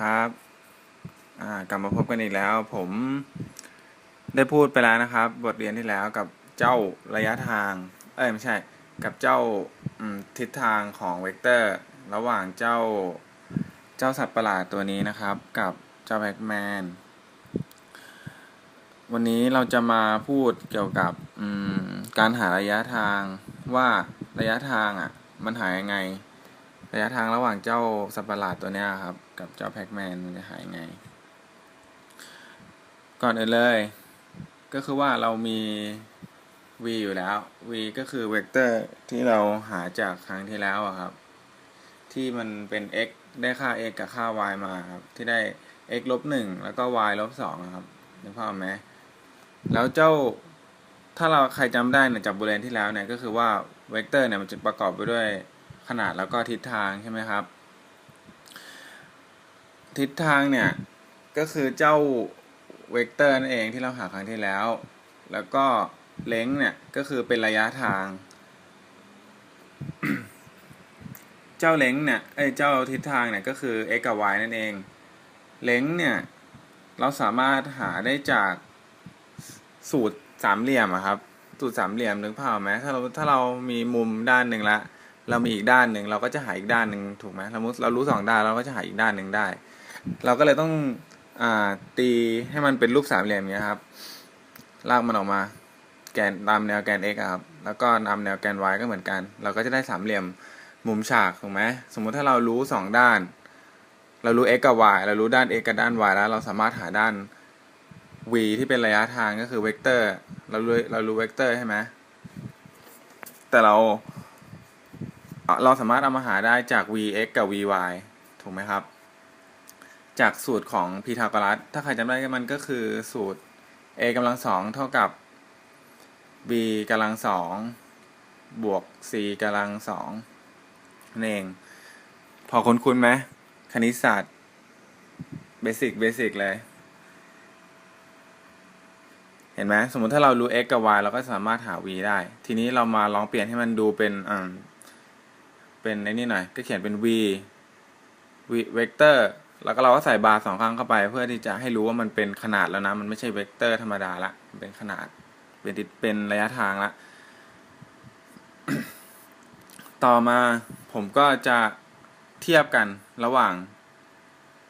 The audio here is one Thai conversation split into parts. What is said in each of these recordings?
ครับกลับมาพบกันอีกแล้ว ผมได้พูดไปแล้วนะครับ บทเรียนที่แล้วกับเจ้าระยะทาง เอ้ยไม่ใช่ กับเจ้าทิศทางของเวกเตอร์ ระหว่างเจ้าเจ้าสัตว์ประหลาดตัวนี้นะครับ กับเจ้าแบ็กแมนวันนี้เราจะมาพูดเกี่ยวกับการหาระยะทางว่าระยะทางอะ มันหายังไง ระยะทางระหว่างเจ้าสัตว์ประหลาดตัวเนี้ยครับ กับเจ้าแพ็กแมนมันจะหายไง ก่อนอื่นเลย ก็คือว่าเรามี v อยู่แล้ว v ก็คือเวกเตอร์ที่เราหาจากครั้งที่แล้วครับ ที่มันเป็น x ได้ค่า x กับค่า y มาครับ ที่ได้ x ลบหนึ่งแล้วก็ y ลบสองครับนึกภาพไหมแล้วเจ้าถ้าเราใครจำได้เนี่ยจากบทเรียนที่แล้วเนี่ยก็คือว่าเวกเตอร์เนี่ยมันจะประกอบไปด้วย ขนาดแล้วก็ทิศทางใช่ไหมครับ ทิศทางเนี่ย ก็คือเจ้าเวกเตอร์นั่นเองที่เราหาครั้งที่แล้ว แล้วก็เลงเนี่ย ก็คือเป็นระยะทาง เจ้าเลงเนี่ยเอ้เจ้าทิศทางเนี่ยก็คือ x กับ y นั่นเอง เลงเนี่ย เราสามารถหาได้จากสูตรสามเหลี่ยมอะครับ สูตรสามเหลี่ยมนึกภาพไหมถ้าเราถ้าเรามีมุมด้านหนึ่งละ เรามีอีกด้านหนึ่งเราก็จะหาอีกด้านหนึ่งถูกไหมเราเรารู้สองด้านเราก็จะหาอีกด้านหนึ่งได้ เราก็เลยต้องอ่าตีให้มันเป็นรูปสามเหลี่ยมเงี้ยครับ ลากมันออกมา แกนตามแนวแกน x ครับ แล้วก็ตามแนวแกน y ก็เหมือนกัน เราก็จะได้สามเหลี่ยมมุมฉากถูกไหมสมมุติถ้าเรารู้สองด้าน เรารู้ x กับ y เรารู้ด้าน x กับด้าน y แล้ว เราสามารถหาด้าน v ที่เป็นระยะทางก็คือเวกเตอร์ เรารู้เรารู้เวกเตอร์ใช่ไหมแต่เรา เราสามารถเอามาหาได้จาก vx กับ vy ถูกไหมครับ จากสูตรของพีทาโกรัส ถ้าใครจำได้มันก็คือสูตร a กำลังสองเท่ากับ b กำลังสองบวก c กำลังสองนั่นเอง พอคุ้นคุ้นไหมคณิตศาสตร์เบสิกเบสิกเลย เห็นไหมสมมติถ้าเรารู้ x กับ y เราก็สามารถหา v ได้ ทีนี้เรามาลองเปลี่ยนให้มันดูเป็นอ่า เป็นไอ้นี่หน่อยก็เขียนเป็น v v เวกเตอร์แล้วก็เราก็ใส่บาร์สองครั้งเข้าไป เพื่อที่จะให้รู้ว่ามันเป็นขนาดแล้วนะ มันไม่ใช่เวกเตอร์ธรรมดาละมันเป็นขนาดเป็นติดเป็นระยะทางละต่อมาผมก็จะเทียบกันระหว่าง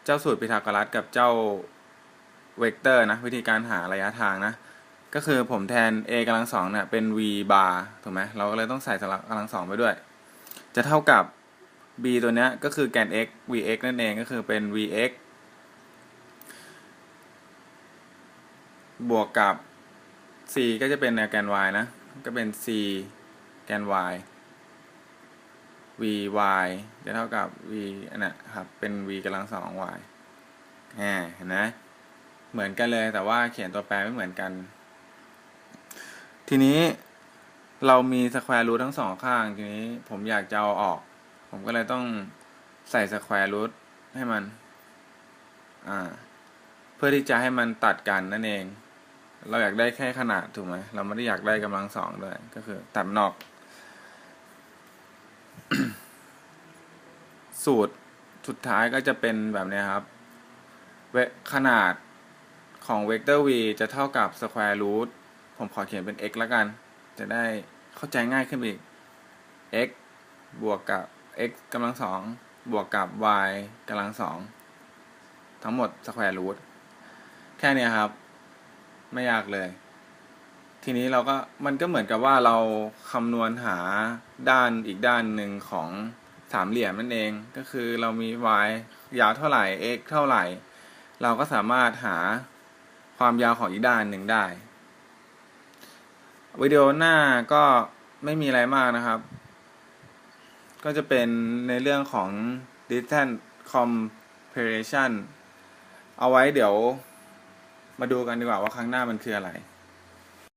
เจ้าสูตรพีทาโกรัสกับเจ้าเวกเตอร์นะ วิธีการหาระยะทางนะ ก็คือผมแทน a กำลังสองเนี่ยเป็น v bar ถูกไหมเราก็เลยต้องใส่สลักกำลังสองไปด้วย จะเท่ากับ b ตัวนี้ก็คือแกน x vx นั่นเองก็คือเป็น vx บวกกับ c ก็จะเป็นแกน y นะ ก็เป็น c แกน y vy จะเท่ากับ v อันนะครับ เป็น v กำลังสอง y แหมเห็นไหมเหมือนกันเลยแต่ว่าเขียนตัวแปรไม่เหมือนกัน ทีนี้ เรามีสแควร์รูททั้งสองข้างทีนี้ผมอยากจะเอาออก ผมก็เลยต้องใส่สแควร์รูทให้มัน อ่า เพื่อที่จะให้มันตัดกันนั่นเอง เราอยากได้แค่ขนาดถูกไหม เราไม่ได้อยากได้กำลังสองด้วย ก็คือ ตัดนอก สูตรสุดท้ายก็จะเป็นแบบนี้ครับ เวขนาดของเวกเตอร์ v จะเท่ากับ square root ผมขอเขียนเป็น x แล้วกัน จะได้ เข้าใจง่ายขึ้นไปอีก x บวกกับ x กำลังสองบวกกับ y กำลังสองทั้งหมด square root แค่นี้ครับ ไม่ยากเลย ทีนี้เราก็มันก็เหมือนกับว่าเราคำนวณหาด้านอีกด้านหนึ่งของสามเหลี่ยมนั่นเองก็คือเรามี y ยาวเท่าไหร่ x เท่าไหร่ เราก็สามารถหาความยาวของอีกด้านหนึ่งได้ วิดีโอหน้าก็ไม่มีอะไรมากนะครับ ก็จะเป็นในเรื่องของ distance comparison เอาไว้เดี๋ยวมาดูกันดีกว่าว่าครั้งหน้ามันคืออะไร